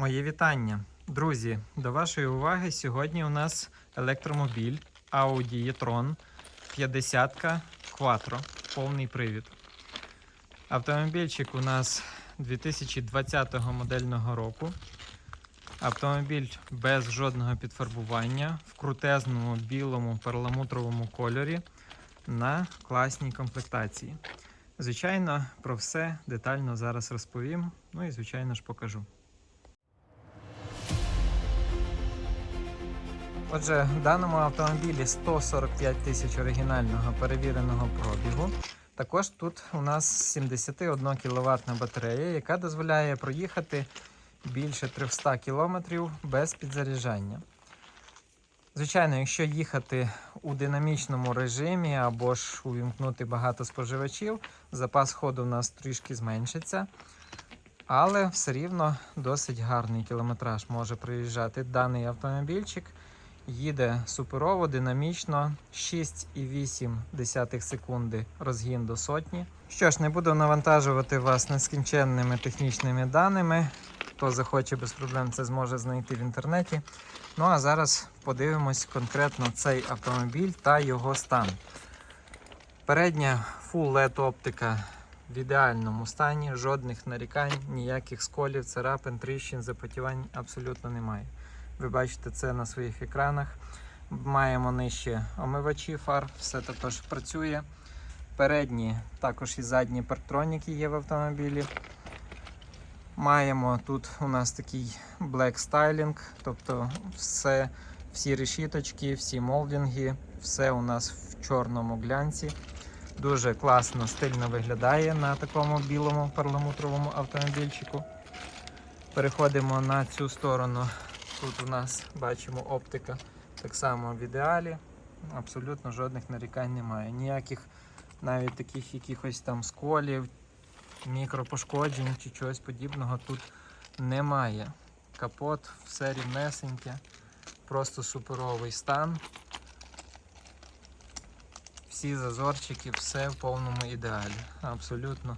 Мої вітання. Друзі, до вашої уваги сьогодні у нас електромобіль Audi e-tron 50 Quattro, повний привід. Автомобільчик у нас 2020 модельного року. Автомобіль без жодного підфарбування в крутезному білому перламутровому кольорі на класній комплектації. Звичайно, про все детально зараз розповім. Ну і звичайно ж покажу. Отже, в даному автомобілі 145 тисяч оригінального перевіреного пробігу. Також тут у нас 71 кВт батарея, яка дозволяє проїхати більше 300 км без підзаряджання. Звичайно, якщо їхати у динамічному режимі або ж увімкнути багато споживачів, запас ходу у нас трішки зменшиться. Але все рівно досить гарний кілометраж може проїжджати даний автомобільчик. Їде суперово, динамічно, 6,8 секунди розгін до сотні. Що ж, не буду навантажувати вас нескінченними технічними даними. Хто захоче без проблем це зможе знайти в інтернеті. Ну а зараз подивимось конкретно цей автомобіль та його стан. Передня Full LED оптика в ідеальному стані, жодних нарікань, ніяких сколів, царапин, тріщин, запотівань абсолютно немає. Ви бачите це на своїх екранах. Маємо нижче омивачі фар, все також працює. Передні, також і задні парктроніки є в автомобілі. Маємо тут у нас такий Black Styling, тобто все, всі решіточки, всі молдинги, все у нас в чорному глянці. Дуже класно, стильно виглядає на такому білому перламутровому автомобільчику. Переходимо на цю сторону. Тут у нас бачимо оптика так само в ідеалі. Абсолютно жодних нарікань немає. Ніяких навіть таких якихось там сколів, мікропошкоджень чи чогось подібного тут немає. Капот, все рівнесеньке, просто суперовий стан. Всі зазорчики, все в повному ідеалі. Абсолютно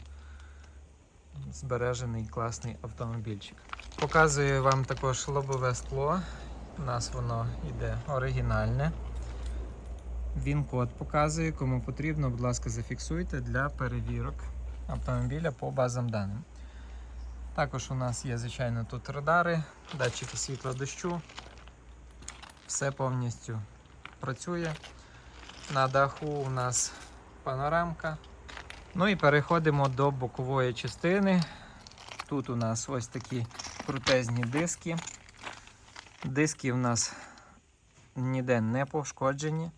збережений класний автомобільчик. Показую вам також лобове скло. У нас воно йде оригінальне. Він код показує, кому потрібно, будь ласка, зафіксуйте для перевірок автомобіля по базам даним. Також у нас є, звичайно, тут радари, датчики світла дощу. Все повністю працює. На даху у нас панорамка. Ну і переходимо до бокової частини. Тут у нас ось такі крутезні диски. Диски у нас ніде не пошкоджені.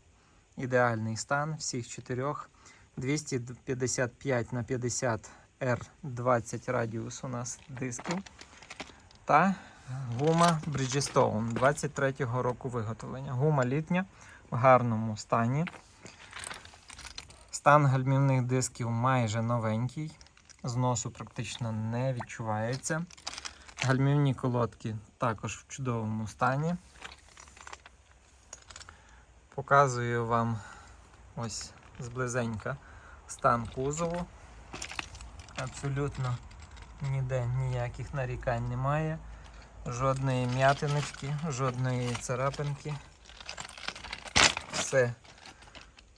Ідеальний стан всіх чотирьох. 255 на 50 R20 радіус у нас дисків. Та гума Bridgestone 23-го року виготовлення. Гума літня в гарному стані. Стан гальмівних дисків майже новенький. Зносу практично не відчувається. Гальмівні колодки також в чудовому стані. Показую вам ось зблизенька стан кузову. Абсолютно ніде ніяких нарікань немає. Жодної м'ятиночки, жодної царапинки. Все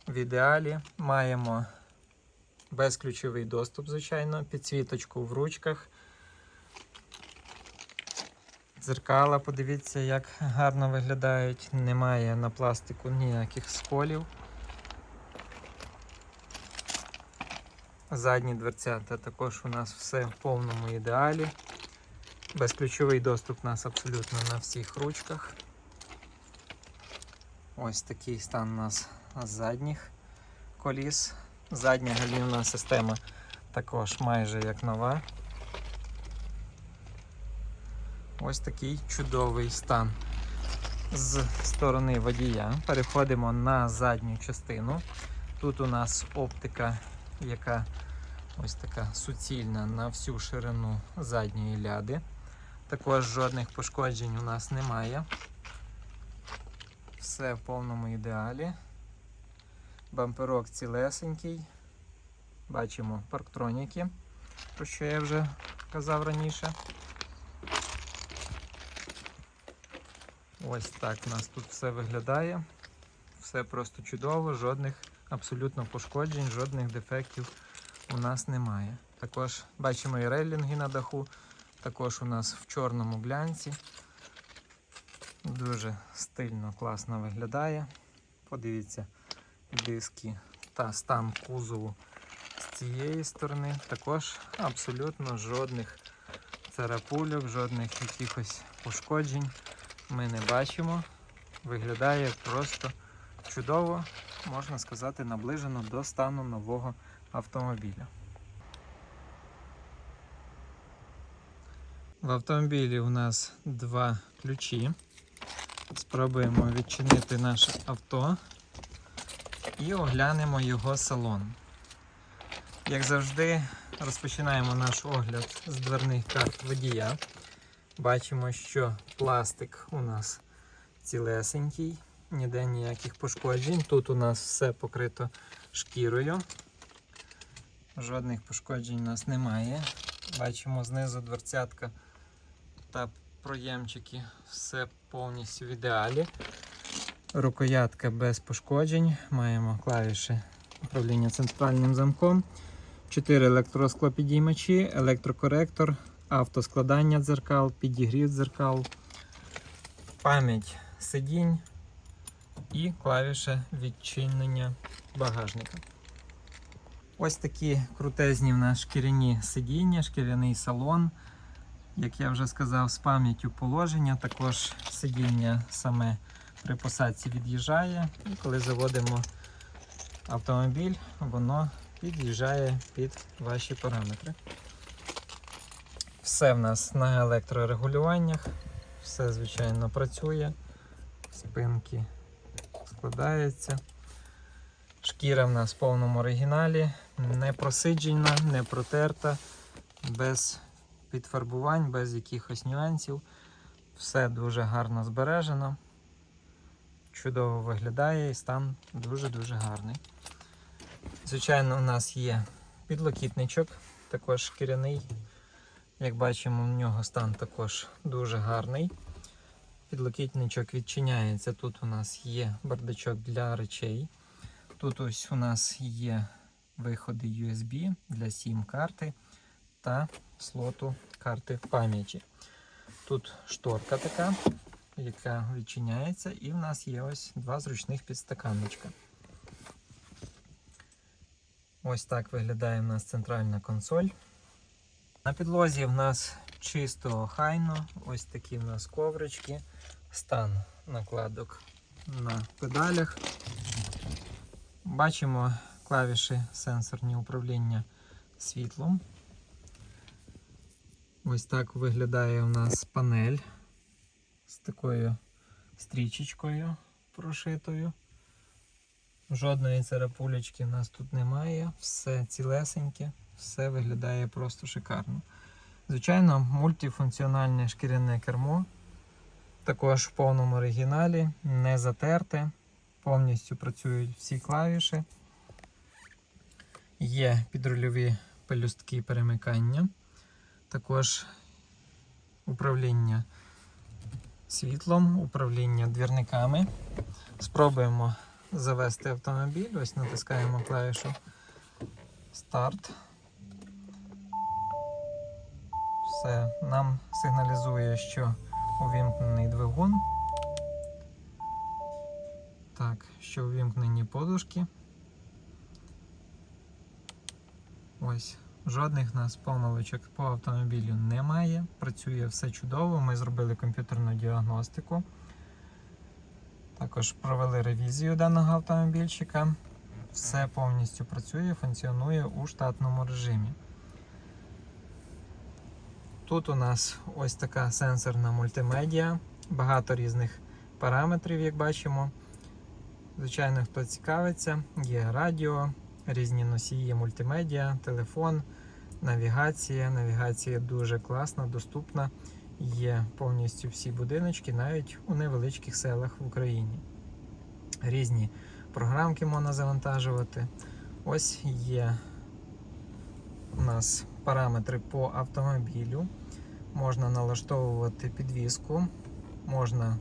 в ідеалі. Маємо безключовий доступ, звичайно, підсвіточку в ручках. Дзеркала, подивіться, як гарно виглядають. Немає на пластику ніяких сколів. Задні дверцята також у нас все в повному ідеалі. Безключовий доступ у нас абсолютно на всіх ручках. Ось такий стан у нас задніх коліс. Задня гальмівна система також майже як нова. Ось такий чудовий стан. З сторони водія переходимо на задню частину. Тут у нас оптика, яка ось така суцільна на всю ширину задньої ляди. Також жодних пошкоджень у нас немає. Все в повному ідеалі. Бамперок цілесенький. Бачимо парктроніки, про що я вже казав раніше. Ось так у нас тут все виглядає. Все просто чудово, жодних абсолютно пошкоджень, жодних дефектів у нас немає. Також бачимо і рейлінги на даху, також у нас в чорному глянці. Дуже стильно, класно виглядає. Подивіться диски та стан кузову з цієї сторони. Також абсолютно жодних царапульок, жодних якихось пошкоджень ми не бачимо. Виглядає просто чудово, можна сказати, наближено до стану нового автомобіля. В автомобілі у нас два ключі. Спробуємо відчинити наше авто і оглянемо його салон. Як завжди, розпочинаємо наш огляд з дверних карт водія. Бачимо, що пластик у нас цілесенький, ніде ніяких пошкоджень. Тут у нас все покрито шкірою. Жодних пошкоджень у нас немає. Бачимо знизу дверцятка та проємчики, все повністю в ідеалі. Рукоятка без пошкоджень. Маємо клавіші управління центральним замком. 4 електросклопідіймачі, електрокоректор, автоскладання дзеркал, підігрів дзеркал, пам'ять сидінь і клавіша відчинення багажника. Ось такі крутезні в нас шкіряні сидіння, шкіряний салон. Як я вже сказав, з пам'яттю положення, також сидіння саме при посадці від'їжджає. І коли заводимо автомобіль, воно під'їжджає під ваші параметри. Все в нас на електрорегулюваннях, все, звичайно, працює, спинки складаються. Шкіра в нас в повному оригіналі, не просиджена, не протерта, без підфарбувань, без якихось нюансів. Все дуже гарно збережено. Чудово виглядає і стан дуже-дуже гарний. Звичайно, у нас є підлокітничок, також шкіряний. Як бачимо, у нього стан також дуже гарний. Підлокітничок відчиняється. Тут у нас є бардачок для речей. Тут ось у нас є виходи USB для SIM-карти та слоту карти пам'яті. Тут шторка така, яка відчиняється, і в нас є ось два зручних підстаканничка. Ось так виглядає в нас центральна консоль. На підлозі в нас чисто охайно, ось такі в нас коврички, стан накладок на педалях. Бачимо клавіші сенсорні управління світлом. Ось так виглядає у нас панель з такою стрічечкою прошитою. Жодної царапулечки в нас тут немає, все цілесеньке, все виглядає просто шикарно. Звичайно, мультифункціональне шкіряне кермо, також в повному оригіналі, не затерте, повністю працюють всі клавіші. Є підрульові пелюстки перемикання, також управління світлом, управління двірниками. Спробуємо завести автомобіль. Ось натискаємо клавішу старт. Все, нам сигналізує, що увімкнений двигун. Так, що увімкнені подушки. Ось, жодних нас помилочок по автомобілю немає. Працює все чудово. Ми зробили комп'ютерну діагностику. Також провели ревізію даного автомобільчика. Все повністю працює, функціонує у штатному режимі. Тут у нас ось така сенсорна мультимедіа, багато різних параметрів, як бачимо. Звичайно, хто цікавиться, є радіо, різні носії мультимедіа, телефон, навігація. Навігація дуже класна, доступна. Є повністю всі будиночки, навіть у невеличких селах в Україні. Різні програмки можна завантажувати. Ось є у нас параметри по автомобілю. Можна налаштовувати підвіску, можна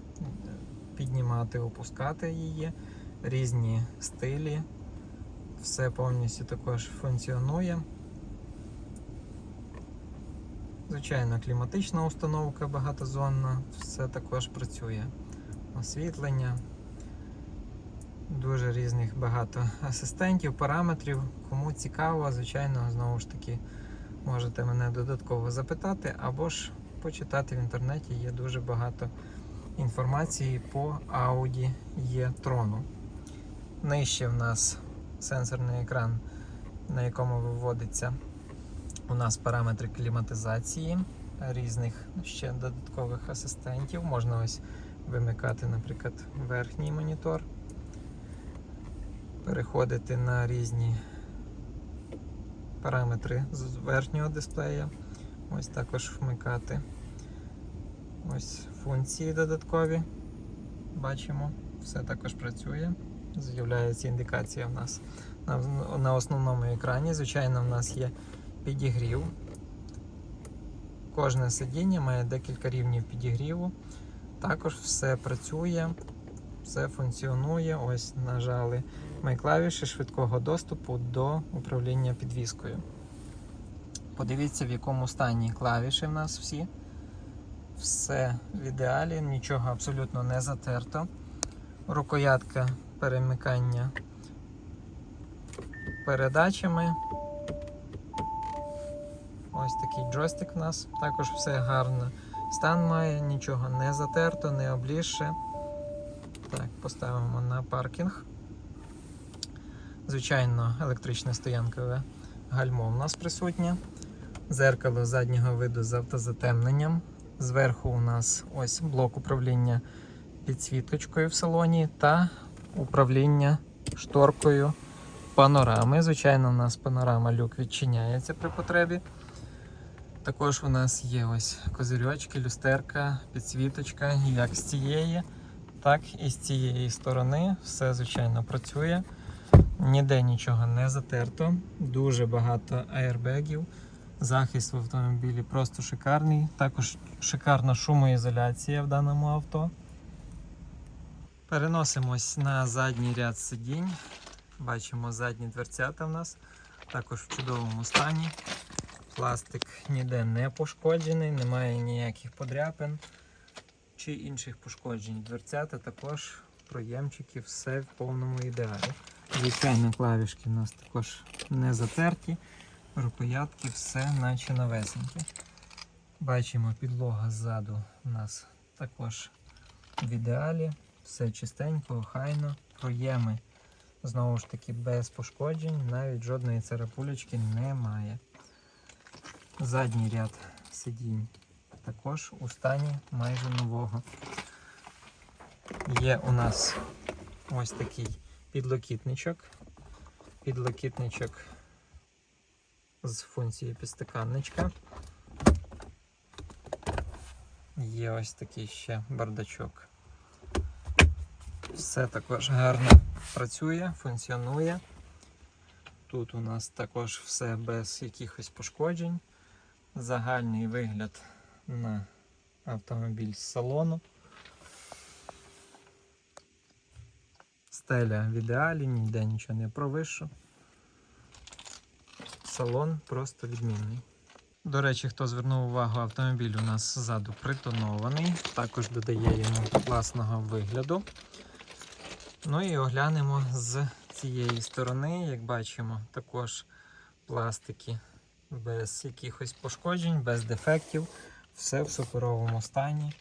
піднімати, опускати її, різні стилі. Все повністю також функціонує. Звичайно, кліматична установка багатозонна, все також працює. Освітлення, дуже різних багато асистентів, параметрів. Кому цікаво, звичайно, знову ж таки, можете мене додатково запитати або ж почитати в інтернеті. Є дуже багато інформації по Audi e-tron. Нижче в нас сенсорний екран, на якому виводиться у нас параметри кліматизації, різних ще додаткових асистентів. Можна ось вимикати, наприклад, верхній монітор, переходити на різні параметри з верхнього дисплея. Ось також вмикати. Ось функції додаткові. Бачимо, все також працює. З'являється індикація в нас на, на основному екрані. Звичайно, в нас є підігрів. Кожне сидіння має декілька рівнів підігріву. Також все працює, все функціонує. Ось нажали ми клавіші швидкого доступу до управління підвіскою. Подивіться, в якому стані клавіші в нас всі. Все в ідеалі, нічого абсолютно не затерто. Рукоятка перемикання передачами. Ось такий джойстик у нас. Також все гарно. Стан має, нічого не затерто, не облізше. Так, поставимо на паркінг. Звичайно, електричне стоянкове гальмо у нас присутнє. Зеркало заднього виду з автозатемненням. Зверху у нас ось блок управління підсвіточкою в салоні та управління шторкою панорами. Звичайно, у нас панорама люк відчиняється при потребі. Також у нас є ось козирьочки, люстерка, підсвіточка, як з цієї, так і з цієї сторони. Все, звичайно, працює. Ніде нічого не затерто. Дуже багато аербегів. Захист в автомобілі просто шикарний. Також шикарна шумоізоляція в даному авто. Переносимось на задній ряд сидінь. Бачимо задні дверцята в нас. Також в чудовому стані. Пластик ніде не пошкоджений, немає ніяких подряпин чи інших пошкоджень. Дверцята також, проємчики, все в повному ідеалі. Звичайно, клавішки у нас також не затерті, рукоятки, все наче новесеньке. Бачимо, підлога ззаду у нас також в ідеалі, все чистенько, охайно, проєми знову ж таки без пошкоджень, навіть жодної царапулечки немає. Задній ряд сидінь також у стані майже нового. Є у нас ось такий підлокітничок. Підлокітничок з функцією підстаканничка. Є ось такий ще бардачок. Все також гарно працює, функціонує. Тут у нас також все без якихось пошкоджень. Загальний вигляд на автомобіль з салону. Стеля в ідеалі, ніде нічого не провишу. Салон просто відмінний. До речі, хто звернув увагу, автомобіль у нас ззаду притонований, також додає йому класного вигляду. Ну і оглянемо з цієї сторони, як бачимо, також пластики без якихось пошкоджень, без дефектів. Все в суперовому стані.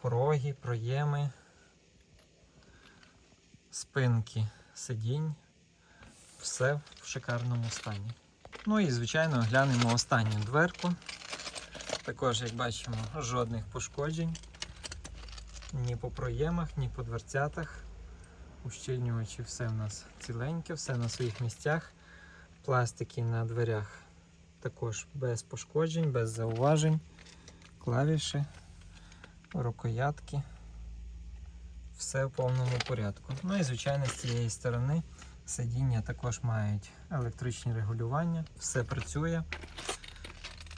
Пороги, проєми, спинки сидінь. Все в шикарному стані. Ну і, звичайно, глянемо останню дверку. Також, як бачимо, жодних пошкоджень. Ні по проємах, ні по дверцятах. Ущільнювачі все в нас ціленьке, все на своїх місцях. Пластики на дверях також без пошкоджень, без зауважень. Клавіші, рукоятки. Все в повному порядку. Ну і звичайно з цієї сторони сидіння також мають електричні регулювання, все працює.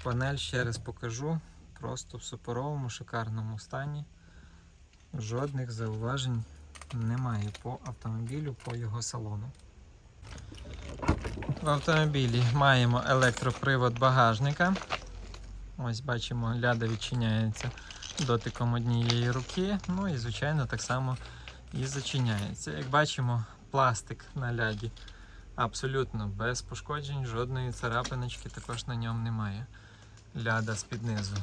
Панель ще раз покажу. Просто в суперовому, шикарному стані. Жодних зауважень немає по автомобілю, по його салону. В автомобілі маємо електропривод багажника. Ось бачимо, ляда відчиняється дотиком однієї руки. Ну і, звичайно, так само і зачиняється. Як бачимо, пластик на ляді абсолютно без пошкоджень, жодної царапиночки також на ньому немає. Ляда з-під низу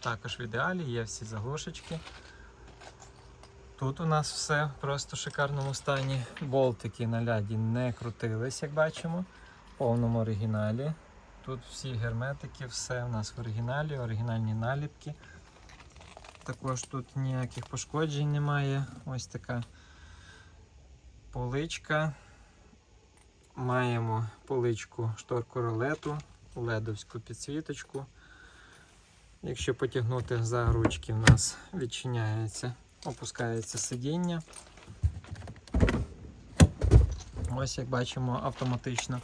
також в ідеалі, є всі заглушечки. Тут у нас все просто в шикарному стані. Болтики на ляді не крутились, як бачимо, в повному оригіналі. Тут всі герметики, все у нас в оригіналі, оригінальні наліпки. Також тут ніяких пошкоджень немає. Ось така поличка. Маємо поличку шторку ролету, ледовську підсвіточку. Якщо потягнути за ручки, в нас відчиняється, опускається сидіння. Ось як бачимо автоматично.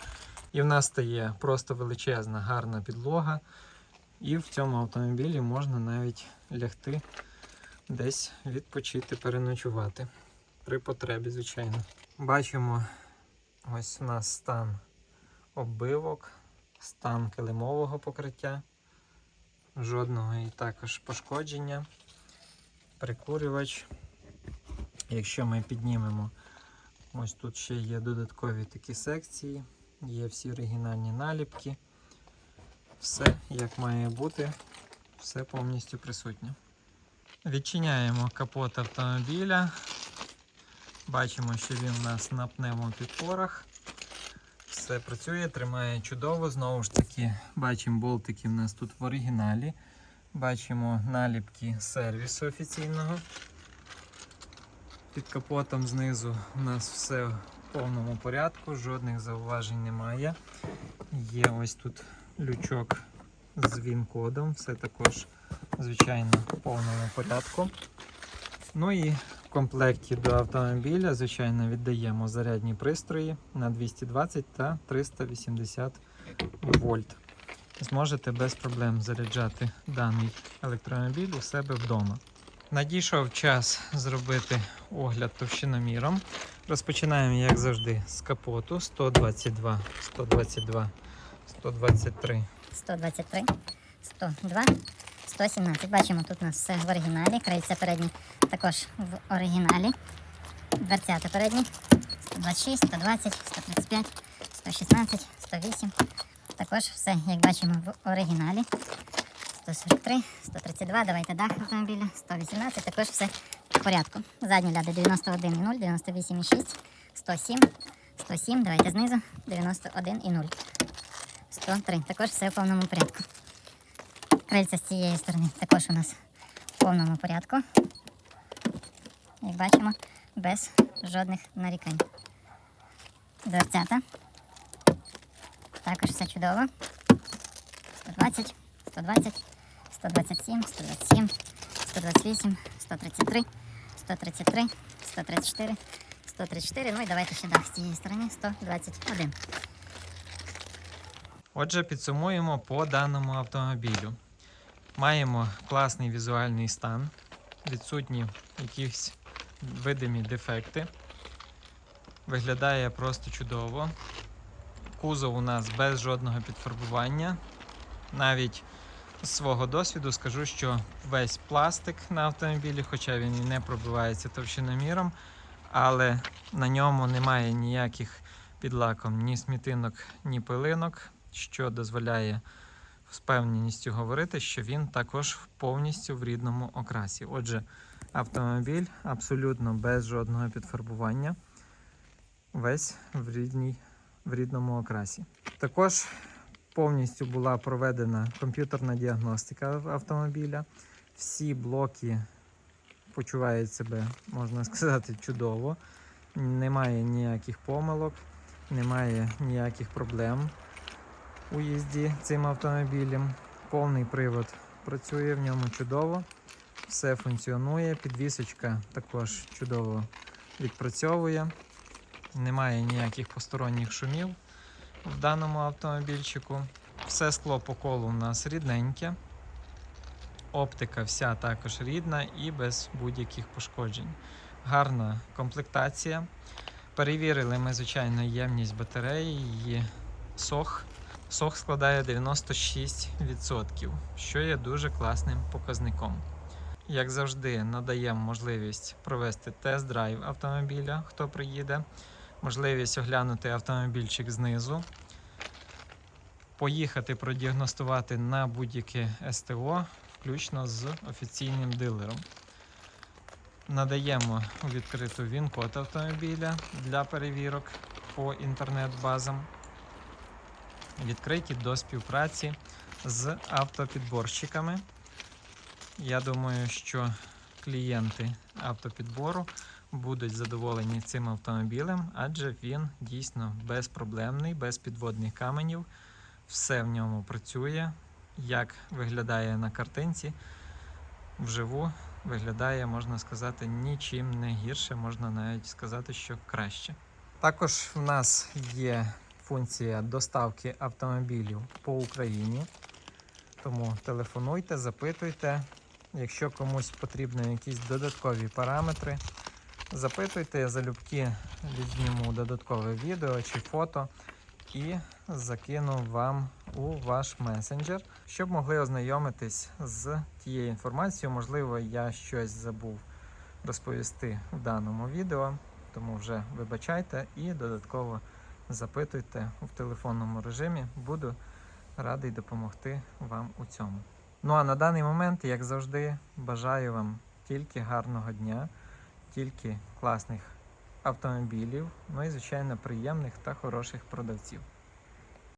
І в нас стає просто величезна, гарна підлога. І в цьому автомобілі можна навіть лягти десь відпочити, переночувати. При потребі, звичайно. Бачимо, ось у нас стан оббивок, стан килимового покриття, жодного і також пошкодження, прикурювач. Якщо ми піднімемо, ось тут ще є додаткові такі секції, є всі оригінальні наліпки. Все як має бути, все повністю присутнє. Відчиняємо капот автомобіля. Бачимо, що він у нас на пневмопідпорах. Все працює, тримає чудово. Знову ж таки, бачимо болтики у нас тут в оригіналі. Бачимо наліпки сервісу офіційного. Під капотом знизу у нас все в повному порядку, жодних зауважень немає. Є ось тут лючок з він-кодом, все також, звичайно, в повному порядку. Ну і в комплекті до автомобіля, звичайно, віддаємо зарядні пристрої на 220 та 380 вольт. Зможете без проблем заряджати даний електромобіль у себе вдома. Надійшов час зробити огляд товщиноміром. Розпочинаємо, як завжди, з капоту 122, 122, 123, 123, 102, 117. Бачимо, тут у нас все в оригіналі. Крильця передні також в оригіналі. Дверцята передні 126, 120, 135, 116, 108. Також все, як бачимо, в оригіналі. 143, 132, давайте дах автомобіля, 118, також все в порядку. Задні ляди 91,0, 98,6, 107, 107, давайте знизу, 91,0. 103. Також все в повному порядку. Крильця з цієї сторони також у нас в повному порядку. Як бачимо, без жодних нарікань. Дверцята. Також все чудово. 120, 120, 127, 127, 128, 133, 133, 134, 134. Ну і давайте ще дах з цієї сторони 121. Отже, підсумуємо по даному автомобілю. Маємо класний візуальний стан, відсутні якісь видимі дефекти. Виглядає просто чудово. Кузов у нас без жодного підфарбування. Навіть з свого досвіду скажу, що весь пластик на автомобілі, хоча він і не пробивається товщиноміром, але на ньому немає ніяких під лаком ні смітинок, ні пилинок, що дозволяє з певністю говорити, що він також повністю в рідному окрасі. Отже, автомобіль абсолютно без жодного підфарбування, весь в, рідній, в рідному окрасі. Також повністю була проведена комп'ютерна діагностика автомобіля. Всі блоки почувають себе, можна сказати, чудово. Немає ніяких помилок, немає ніяких проблем у їзді цим автомобілем. Повний привод працює в ньому чудово, все функціонує. Підвісочка також чудово відпрацьовує. Немає ніяких посторонніх шумів в даному автомобільчику. Все скло по колу у нас рідненьке. Оптика вся також рідна і без будь-яких пошкоджень. Гарна комплектація. Перевірили ми, звичайно, ємність батареї, її сох. Сох складає 96%, що є дуже класним показником. Як завжди, надаємо можливість провести тест-драйв автомобіля, хто приїде, можливість оглянути автомобільчик знизу, поїхати продіагностувати на будь-яке СТО, включно з офіційним дилером. Надаємо відкриту він-код автомобіля для перевірок по інтернет-базам. Відкриті до співпраці з автопідборщиками. Я думаю, що клієнти автопідбору будуть задоволені цим автомобілем, адже він дійсно безпроблемний, без підводних каменів. Все в ньому працює. Як виглядає на картинці, вживу виглядає, можна сказати, нічим не гірше, можна навіть сказати, що краще. Також в нас є функція доставки автомобілів по Україні. Тому телефонуйте, запитуйте. Якщо комусь потрібні якісь додаткові параметри, запитуйте, залюбки відзніму додаткове відео чи фото і закину вам у ваш месенджер, щоб могли ознайомитись з тією інформацією. Можливо, я щось забув розповісти в даному відео, тому вже вибачайте і додатково запитуйте в телефонному режимі. Буду радий допомогти вам у цьому. Ну а на даний момент, як завжди, бажаю вам тільки гарного дня, тільки класних автомобілів, ну і, звичайно, приємних та хороших продавців.